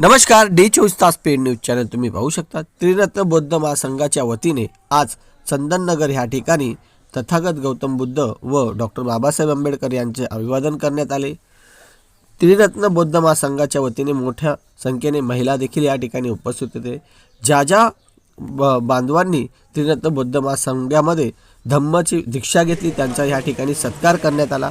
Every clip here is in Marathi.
नमस्कार डी चोवीस तास पेड न्यूज चॅनल तुम्ही पाहू शकता. त्रिरत्न बौद्ध महासंघाच्या वतीने आज चंदननगर ह्या ठिकाणी तथागत गौतम बुद्ध व डॉक्टर बाबासाहेब आंबेडकर यांचे अभिवादन करण्यात आले. त्रिरत्न बौद्ध महासंघाच्या वतीने मोठ्या संख्येने महिला देखील या ठिकाणी उपस्थित होते. ज्या ज्या ब- बांधवांनी त्रिरत्न बौद्ध महासंघामध्ये धम्मची दीक्षा घेतली त्यांचा या ठिकाणी सत्कार करण्यात आला.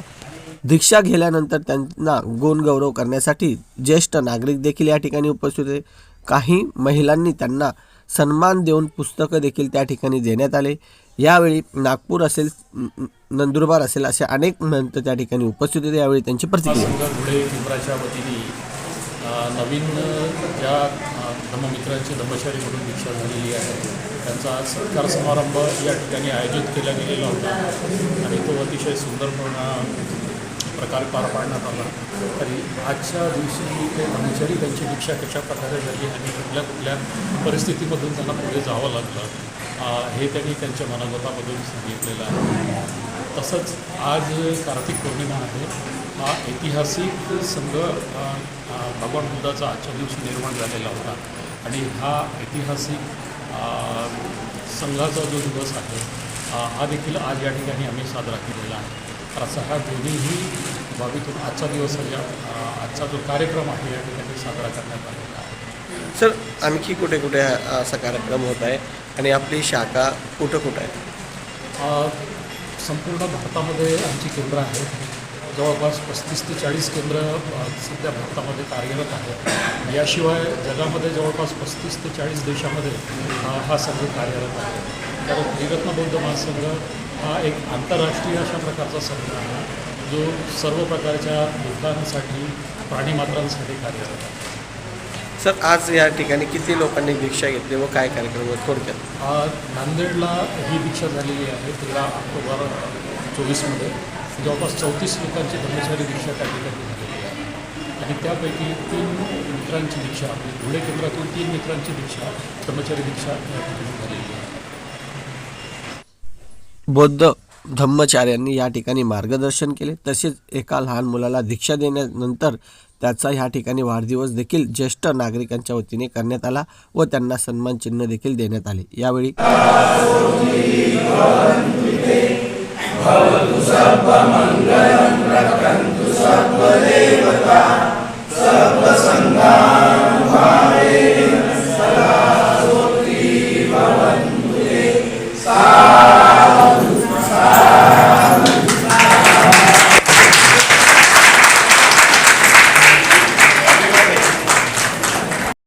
दीक्षा घेतल्यानंतर त्यांना गुणगौरव करण्यासाठी ज्येष्ठ नागरिक देखील या ठिकाणी उपस्थित होते. काही महिलांनी त्यांना सन्मान देऊन पुस्तकं देखील त्या ठिकाणी देण्यात आले. यावेळी नागपूर असेल नंदुरबार असेल असे अनेक महंत त्या ठिकाणी उपस्थित होते. यावेळी त्यांची प्रतिक्रिया. संघ वतीने नवीन ज्या अ, धम्ममित्रांची धम्मचारी म्हणून दीक्षा झालेली आहे त्यांचा आज सत्कार समारंभ या ठिकाणी आयोजित केला गेलेला होता. आणि तो अतिशय सुंदरपणे प्रकारे पार पाडण्यात आला. तरी आजच्या दिवशी ते ब्रह्मचारी त्यांची दीक्षा कशा प्रकारे झाली आणि कुठल्या कुठल्या परिस्थितीमधून त्यांना पुढे जावं लागलं हे त्यांनी त्यांच्या मनोगतामधून सांगितलेलं आहे. तसंच आज कार्तिक पौर्णिमा आहे. हा ऐतिहासिक संघ भगवान बुद्धाचा आजच्या दिवशी निर्माण झालेला होता. आणि हा ऐतिहासिक संघाचा जो दिवस आहे हा देखील आज या ठिकाणी आम्ही साजरा केलेला आहे. असा हा दोन्हीही बाबीतून आजचा दिवस आहे अ, आजचा जो कार्यक्रम आहे या ठिकाणी साजरा करण्यात आलेला आहे. सर आणखी कुठे कुठे असा कार्यक्रम होत आहे? आणि आपली शाखा कुठं कुठं आहे? संपूर्ण भारतामध्ये आमची केंद्र आहेत जवळपास पस्तीस ते चाळीस केंद्र सध्या भारतामध्ये कार्यरत आहेत. याशिवाय जगामध्ये जवळपास पस्तीस ते चाळीस देशामध्ये हा संघ कार्यरत आहे. कारण त्रिरत्न बौद्ध महासंघ हा एक आंतरराष्ट्रीय अशा प्रकारचा संघ आहे जो सर्व प्रकारच्या लोकांसाठी प्राणीमात्रांसाठी कार्यरत आहे सर आज या ठिकाणी किती लोकांनी दीक्षा घेतली व काय कार्यक्रम होत थोडक्यात आ, नांदेडला ही दीक्षा झालेली आहे तेरा ऑक्टोबर चोवीसमध्ये. जवळपास चौतीस लोकांची धर्मचारी दीक्षा त्या ठिकाणी झालेली आहे. आणि त्यापैकी तीन मित्रांची दीक्षा म्हणजे धुळे केंद्रातून तीन मित्रांची दीक्षा धर्मचारी दीक्षा या ठिकाणी झालेली आहे. बौद्ध धम्मचार्यांनी या ठिकाणी मार्गदर्शन केले तसेच एका लहान मुलाला दीक्षा देण्यानंतर त्याचा ह्या ठिकाणी वाढदिवस देखील ज्येष्ठ नागरिकांच्या वतीने करण्यात आला व त्यांना सन्मान चिन्ह देखील देण्यात आले यावेळी Ah! Amen.